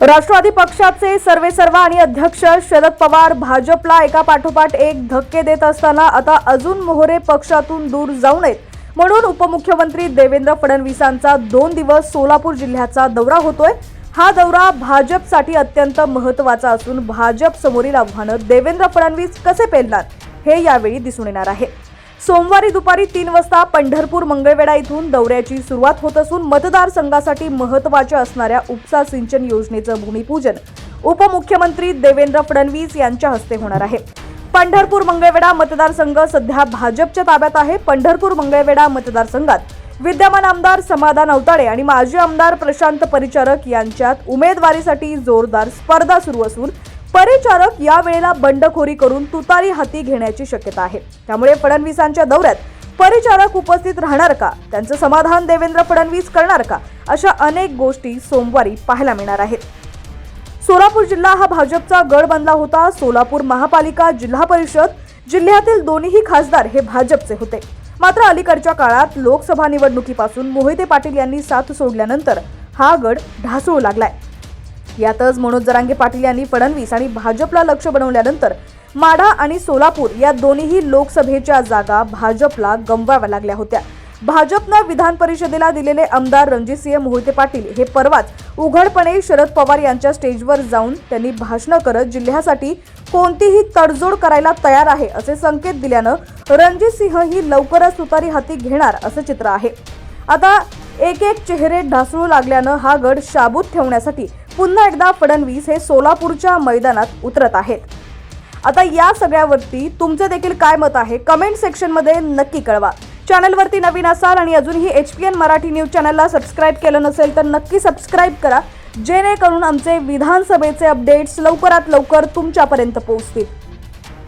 राष्ट्रवादी पक्षाचे सर्वेसर्वा आणि अध्यक्ष शरद पवार भाजपला एका पाठोपाठ एक धक्के देत असताना आता अजून मोहरे पक्षातून दूर जाऊ नयेत. म्हणून उपमुख्यमंत्री देवेंद्र फडणवीसांचा दोन दिवस सोलापूर जिल्ह्याचा दौरा होतोय. हा दौरा भाजपसाठी अत्यंत महत्त्वाचा असून भाजप समोरील आव्हानं देवेंद्र फडणवीस कसे पेलणार हे यावेळी दिसून येणार आहे. सोमवारी दुपारी तीन वाजता पंढरपूर मंगळवेढा इथून दौऱ्याची सुरुवात होत असून मतदारसंघासाठी महत्त्वाच्या असणाऱ्या उपसा सिंचन योजनेचं भूमिपूजन उपमुख्यमंत्री देवेंद्र फडणवीस यांच्या हस्ते होणार आहे. पंढरपूर मंगळवेढा मतदारसंघ सध्या भाजपच्या ताब्यात आहे. पंढरपूर मंगळवेढा मतदारसंघात विद्यमान आमदार समाधान अवताडे आणि माजी आमदार प्रशांत परिचारक यांच्यात उमेदवारीसाठी जोरदार स्पर्धा सुरू असून परिचारक या वेळेला बंडखोरी करून तुतारी हाती घेण्याची शक्यता आहे. त्यामुळे फडणवीसांच्या दौऱ्यात परिचारक उपस्थित राहणार का? त्यांचं समाधान देवेंद्र फडणवीस करणार का? अशा अनेक गोष्टी सोमवारी पाहायला मिळणार आहेत. सोलापूर जिल्हा हा भाजपचा गड बनला होता. सोलापूर महापालिका जिल्हा परिषद जिल्ह्यातील दोन्हीही खासदार हे भाजपचे होते. मात्र अलीकडच्या काळात लोकसभा निवडणुकीपासून मोहिते पाटील यांनी साथ सोडल्यानंतर हा गड ढासळू लागलाय. यातच मनोज जरांगे पाटील यांनी फडणवीस आणि भाजपला लक्ष बनवल्यानंतर माढा आणि सोलापूर या दोन्हीही लोकसभेच्या जागा भाजपला गमवाव्या लागल्या होत्या. भाजपनं विधान परिषदेला दिलेले आमदार रणजितसिंह मोहिते पाटील हे परवाच उघडपणे शरद पवार यांच्या स्टेजवर जाऊन त्यांनी भाषणं करत जिल्ह्यासाठी कोणतीही तडजोड करायला तयार आहे असे संकेत दिल्यानं रणजितसिंह ही लवकरच तुतारी हाती घेणार असं चित्र आहे. आता एक एक चेहरे ढासळू लागल्यानं हा गड शाबूत ठेवण्यासाठी पुन्हा एकदा फडणवीस हे सोलापूरच्या मैदानात उतरत आहेत. आता या सगळ्यावरती तुमचे देखील काय मत आहे? कमेंट सेक्शनमध्ये नक्की कळवा. चॅनलवरती नवीन असाल आणि अजूनही H P N Marathi news चॅनलला सबस्क्राईब केलं नसेल तर नक्की सबस्क्राईब करा. जेणेकरून आमचे विधानसभेचे अपडेट्स लवकरात लवकर तुमच्यापर्यंत पोहोचतील.